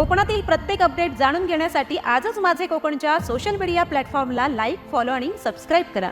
कोकणातील प्रत्येक अपडेट जाणून घेण्यासाठी आजच माझे कोकणच्या सोशल मीडिया प्लॅटफॉर्मला लाईक फॉलो आणि सबस्क्राईब करा.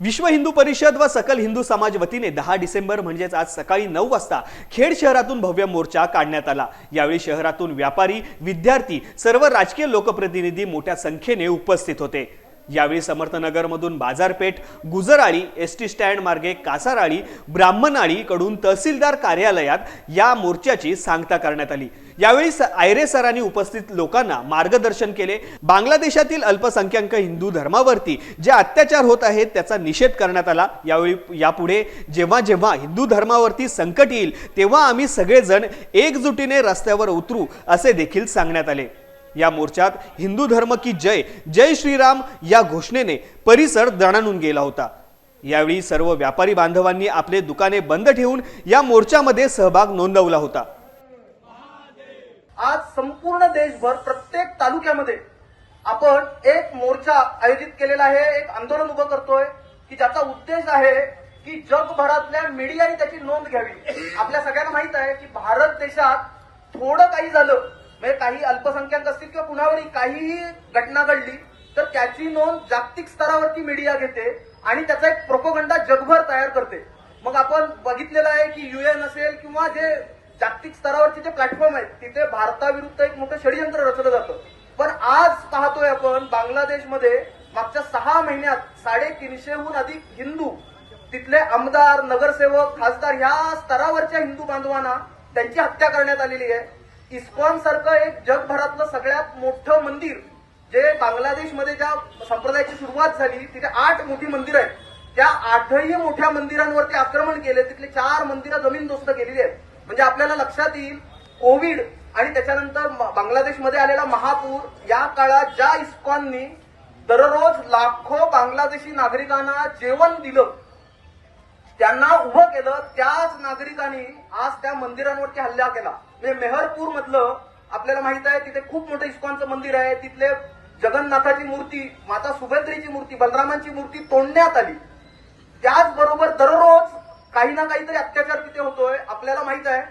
विश्व हिंदू परिषद व सकल हिंदू समाज वतीने दहा डिसेंबर म्हणजेच आज सकाळी नऊ वाजता खेड शहरातून भव्य मोर्चा काढण्यात आला. यावेळी शहरातून व्यापारी विद्यार्थी सर्व राजकीय लोकप्रतिनिधी मोठ्या संख्येने उपस्थित होते. यावेळी समर्थनगरमधून बाजारपेठ गुजराळी एस टी स्टँड मार्गे कासाराळी ब्राह्मणाळीकडून तहसीलदार कार्यालयात या मोर्चाची सांगता करण्यात आली. यावेळी स- आयरे सरांनी उपस्थित लोकांना मार्गदर्शन केले. बांगलादेशातील अल्पसंख्याक हिंदू धर्मावरती जे अत्याचार होत आहेत त्याचा निषेध करण्यात आला. यावेळी यापुढे जेव्हा जेव्हा हिंदू धर्मावरती संकट येईल तेव्हा आम्ही सगळेजण एकजुटीने रस्त्यावर उतरू असे देखील सांगण्यात आले. या मोर्चात हिंदू धर्म की जय जय श्रीराम या घोषणेने परिसर दणाणून गेला होता. यावेळी सर्व व्यापारी बांधवांनी आपले दुकाने बंद ठेवून या मोर्चामध्ये सहभाग नोंदवला होता. आज संपूर्ण देशभर प्रत्येक तालुक्यामध्ये आपण एक मोर्चा आयोजित केलेला आहे एक आंदोलन उभं करतोय की ज्याचा उद्देश आहे की जगभरातल्या मीडियाने त्याची नोंद घ्यावी. आपल्या सगळ्यांना माहीत आहे की भारत देशात थोडं काही झालं म्हणजे काही अल्पसंख्याक असतील किंवा कुणावरही काहीही घटना घडली तर त्याची नोंद जागतिक स्तरावरती मीडिया घेते आणि त्याचा एक प्रोपोगंडा जगभर तयार करते. मग आपण बघितलेलं आहे की युएन असेल किंवा जे जागतिक स्तरावरचे जे प्लॅटफॉर्म आहेत तिथे भारताविरुद्ध एक मोठं षडयंत्र रचलं जातं. पण आज पाहतोय आपण बांगलादेशमध्ये मागच्या सहा महिन्यात साडेतीनशेहून अधिक हिंदू तिथले आमदार नगरसेवक खासदार ह्या स्तरावरच्या हिंदू बांधवांना त्यांची हत्या करण्यात आलेली आहे. इस्कॉन सारखं एक जगभरातलं सगळ्यात मोठं मंदिर जे बांगलादेशमध्ये ज्या संप्रदायाची सुरुवात झाली तिथे आठ मोठी मंदिरं आहेत. त्या आठही मोठ्या मंदिरांवरती आक्रमण केले तिथले चार मंदिरं जमीनदोस्त केलेली आहेत. म्हणजे आपल्याला लक्षात येईल कोविड आणि त्याच्यानंतर म- बांगलादेशमध्ये आलेला महापूर या काळात ज्या इस्कॉननी दररोज लाखो बांगलादेशी नागरिकांना जेवण दिलं त्यांना उभं केलं त्याच नागरिकांनी आज त्या मंदिरांवरती हल्ला केला. म्हणजे मेहरपूर मधलं आपल्याला माहीत आहे तिथे खूप मोठं इस्कॉनचं मंदिर आहे. तिथले जगन्नाथाची मूर्ती माता सुभेद्रीची मूर्ती बलरामांची मूर्ती तोडण्यात आली. त्याचबरोबर दररोज काही ना काहीतरी अत्याचार तिथे होतोय. आपल्याला माहीत आहे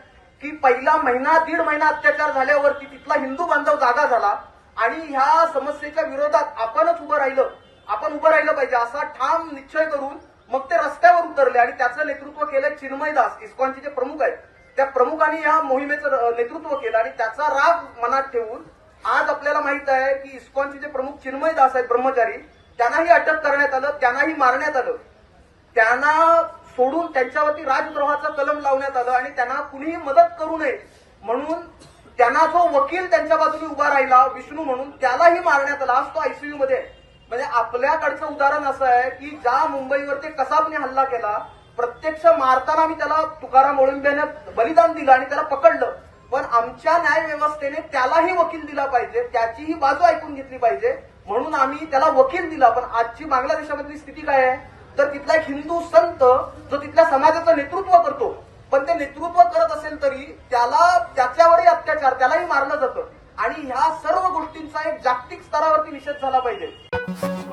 की पहिला महिना दीड महिना अत्याचार झाल्यावरती तिथला हिंदू बांधव जागा झाला. आणि ह्या समस्येच्या विरोधात आपणच उभं राहिलं. आपण उभं राहिलं पाहिजे असा ठाम निश्चय करून मग ते रस्त्यावर उतरले आणि त्याचं नेतृत्व केलं चिन्मय दास इस्कॉनचे जे प्रमुख आहेत. त्या प्रमुखांनी या मोहिमेचं नेतृत्व केलं आणि त्याचा राग मनात ठेवून आज आपल्याला माहीत आहे की इस्कॉनचे जे प्रमुख चिन्मय दास आहेत ब्रह्मचारी त्यांनाही अटक करण्यात आलं त्यांनाही मारण्यात आलं. त्यांना सोडून त्यांच्यावरती राजद्रोहाचं कलम लावण्यात आलं आणि त्यांना कुणीही मदत करू नये म्हणून त्यांना जो वकील त्यांच्या बाजूने उभा राहिला विष्णू म्हणून त्यालाही मारण्यात आला. आज तो आयसीयू मध्ये आहे. म्हणजे आपल्याकडचं उदाहरण असं आहे की ज्या मुंबईवर ते कसाबने हल्ला केला प्रत्यक्ष मारताना मी त्याला तुकाराम ओळंब्याने बलिदान दिलं आणि त्याला पकडलं. पण आमच्या न्यायव्यवस्थेने त्यालाही वकील दिला पाहिजे त्याचीही बाजू ऐकून घेतली पाहिजे. म्हणून आम्ही त्याला वकील दिला. पण आजची बांगलादेशामधली स्थिती काय आहे? तर तिथला एक हिंदू संत जो तिथल्या समाजाचं नेतृत्व करतो पण ते नेतृत्व करत असेल तरी त्याला त्याच्यावरही अत्याचार त्यालाही मारलं जातं. आणि ह्या सर्व गोष्टींचा एक जागतिक स्तरावरती निषेध झाला पाहिजे. Thank you.